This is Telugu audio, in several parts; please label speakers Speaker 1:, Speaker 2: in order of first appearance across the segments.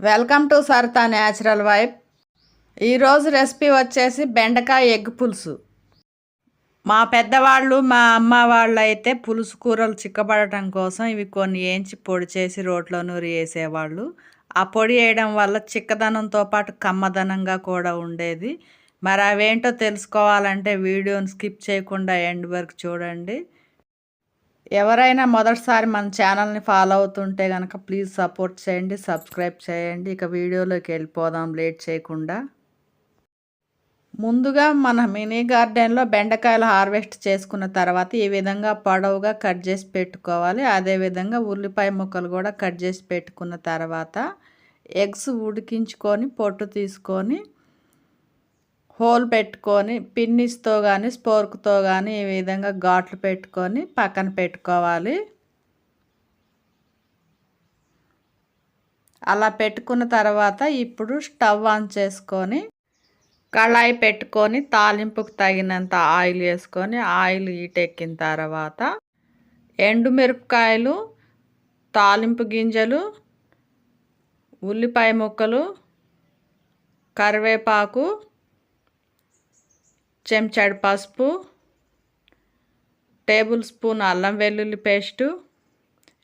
Speaker 1: Welcome to Sarita natural vibe. ఈరోజు రెసిపీ వచ్చేసి బెండకాయ ఎగ్ పులుసు. మా పెద్దవాళ్ళు మా అమ్మ వాళ్ళు అయితే పులుసు కూరలు చిక్కబడటం కోసం ఇవి కొన్ని ఏంచి పొడి చేసి రోట్లో నూరి వేసేవాళ్ళు. ఆ పొడి వేయడం వల్ల చిక్కదనంతో పాటు కమ్మదనంగా కూడా ఉండేది. మరి అవేంటో తెలుసుకోవాలంటే వీడియోని స్కిప్ చేయకుండా ఎండ్ వరకు చూడండి. ఎవరైనా మొదటిసారి మన ఛానల్ని ఫాలో అవుతుంటే కనుక ప్లీజ్ సపోర్ట్ చేయండి సబ్స్క్రైబ్ చేయండి. ఇక వీడియోలోకి వెళ్ళిపోదాం లేట్ చేయకుండా. ముందుగా మన మినీ గార్డెన్లో బెండకాయలు హార్వెస్ట్ చేసుకున్న తర్వాత ఈ విధంగా పొడవుగా కట్ చేసి పెట్టుకోవాలి. అదేవిధంగా ఉల్లిపాయ ముక్కలు కూడా కట్ చేసి పెట్టుకున్న తర్వాత ఎగ్స్ ఉడికించుకొని పొట్టు తీసుకొని హోల్ పెట్టుకొని పిన్నిస్తో కానీ స్పోర్క్తో కానీ ఈ విధంగా ఘాట్లు పెట్టుకొని పక్కన పెట్టుకోవాలి. అలా పెట్టుకున్న తర్వాత ఇప్పుడు స్టవ్ ఆన్ చేసుకొని కళాయి పెట్టుకొని తాలింపుకు తగినంత ఆయిల్ వేసుకొని ఆయిల్ ఈటెక్కిన తర్వాత ఎండుమిరపకాయలు తాలింపు గింజలు ఉల్లిపాయ ముక్కలు కరివేపాకు చెంచాడు పసుపు టేబుల్ స్పూన్ అల్లం వెల్లుల్లి పేస్టు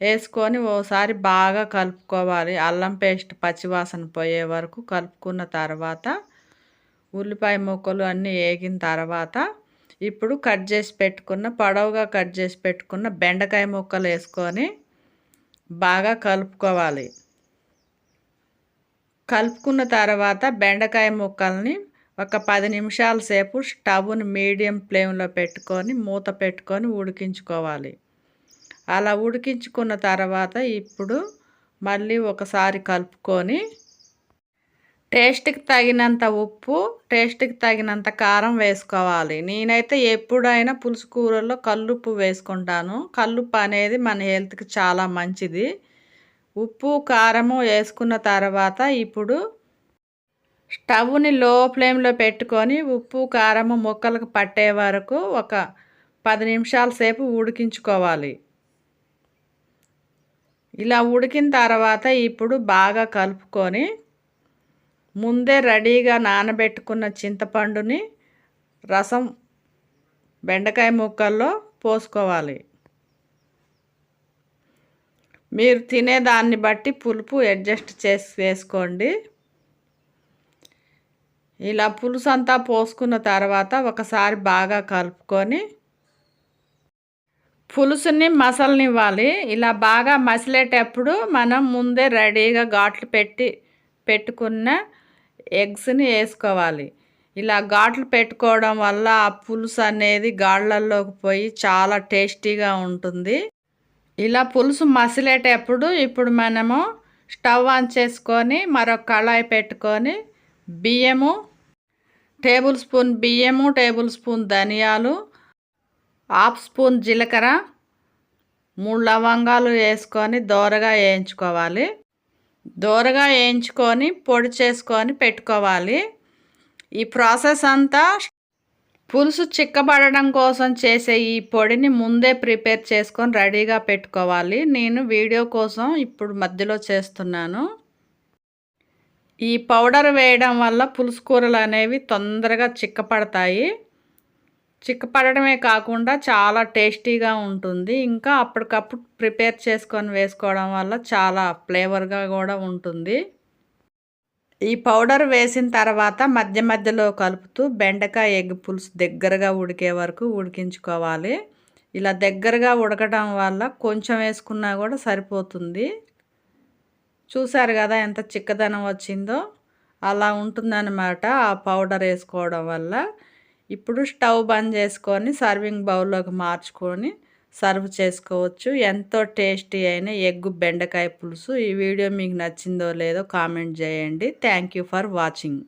Speaker 1: వేసుకొని ఓసారి బాగా కలుపుకోవాలి. అల్లం పేస్ట్ పచ్చివాసన పోయే వరకు కలుపుకున్న తర్వాత ఉల్లిపాయ ముక్కలు అన్నీ వేగిన తర్వాత ఇప్పుడు కట్ చేసి పెట్టుకున్న పొడవుగా కట్ చేసి పెట్టుకున్న బెండకాయ ముక్కలు వేసుకొని బాగా కలుపుకోవాలి. కలుపుకున్న తర్వాత బెండకాయ ముక్కల్ని ఒక పది నిమిషాల సేపు స్టవ్ను మీడియం ఫ్లేమ్లో పెట్టుకొని మూత పెట్టుకొని ఉడికించుకోవాలి. అలా ఉడికించుకున్న తర్వాత ఇప్పుడు మళ్ళీ ఒకసారి కలుపుకొని టేస్ట్కి తగినంత ఉప్పు టేస్ట్కి తగినంత కారం వేసుకోవాలి. నేనైతే ఎప్పుడైనా పులుసు కూరల్లో కల్లుప్పు వేసుకుంటాను. కల్లుప్పు అనేది మన హెల్త్కి చాలా మంచిది. ఉప్పు కారము వేసుకున్న తర్వాత ఇప్పుడు స్టవ్ని లో ఫ్లేమ్లో పెట్టుకొని ఉప్పు కారము ముక్కలకు పట్టే వరకు ఒక పది నిమిషాల సేపు ఉడికించుకోవాలి. ఇలా ఉడికిన తర్వాత ఇప్పుడు బాగా కలుపుకొని ముందే రెడీగా నానబెట్టుకున్న చింతపండుని రసం బెండకాయ ముక్కల్లో పోసుకోవాలి. మీరు తినే దాన్ని బట్టి పులుపు అడ్జస్ట్ చేసి వేసుకోండి. ఇలా పులుసు అంతా పోసుకున్న తర్వాత ఒకసారి బాగా కలుపుకొని పులుసుని మసలనివ్వాలి. ఇలా బాగా మసిలేటప్పుడు మనం ముందే రెడీగా ఘాట్లు పెట్టి పెట్టుకున్న ఎగ్స్ని వేసుకోవాలి. ఇలా ఘాట్లు పెట్టుకోవడం వల్ల ఆ పులుసు అనేది గాళ్ళల్లోకి పోయి చాలా టేస్టీగా ఉంటుంది. ఇలా పులుసు మసిలేటప్పుడు ఇప్పుడు మనము స్టవ్ ఆన్ చేసుకొని మరొక కళాయి పెట్టుకొని బియ్యము టేబుల్ స్పూన్ బియ్యము టేబుల్ స్పూన్ ధనియాలు హాఫ్ స్పూన్ జీలకర్ర మూడు లవంగాలు వేసుకొని దోరగా వేయించుకోవాలి. దోరగా వేయించుకొని పొడి చేసుకొని పెట్టుకోవాలి. ఈ ప్రాసెస్ అంతా పులుసు చిక్కబడడం కోసం చేసే ఈ పొడిని ముందే ప్రిపేర్ చేసుకొని రెడీగా పెట్టుకోవాలి. నేను వీడియో కోసం ఇప్పుడు మధ్యలో చేస్తున్నాను. ఈ పౌడర్ వేయడం వల్ల పులుసు కూరలు అనేవి తొందరగా చిక్కపడతాయి. చిక్కపడమే కాకుండా చాలా టేస్టీగా ఉంటుంది. ఇంకా అప్పటికప్పుడు ప్రిపేర్ చేసుకొని వేసుకోవడం వల్ల చాలా ఫ్లేవర్గా కూడా ఉంటుంది. ఈ పౌడర్ వేసిన తర్వాత మధ్య మధ్యలో కలుపుతూ బెండకాయ ఎగ్ పులుసు దగ్గరగా ఉడికే వరకు ఉడికించుకోవాలి. ఇలా దగ్గరగా ఉడకడం వల్ల కొంచెం వేసుకున్నా కూడా సరిపోతుంది. చూసారు కదా ఎంత చిక్కదనం వచ్చిందో? అలా ఉంటుందన్నమాట ఆ పౌడర్ వేసుకోవడం వల్ల. ఇప్పుడు స్టవ్ బంద్ చేసుకొని సర్వింగ్ బౌల్లోకి మార్చుకొని సర్వ్ చేసుకోవచ్చు. ఎంతో టేస్టీ అయిన ఎగ్గు బెండకాయ పులుసు. ఈ వీడియో మీకు నచ్చిందో లేదో కామెంట్ చేయండి. Thank for watching.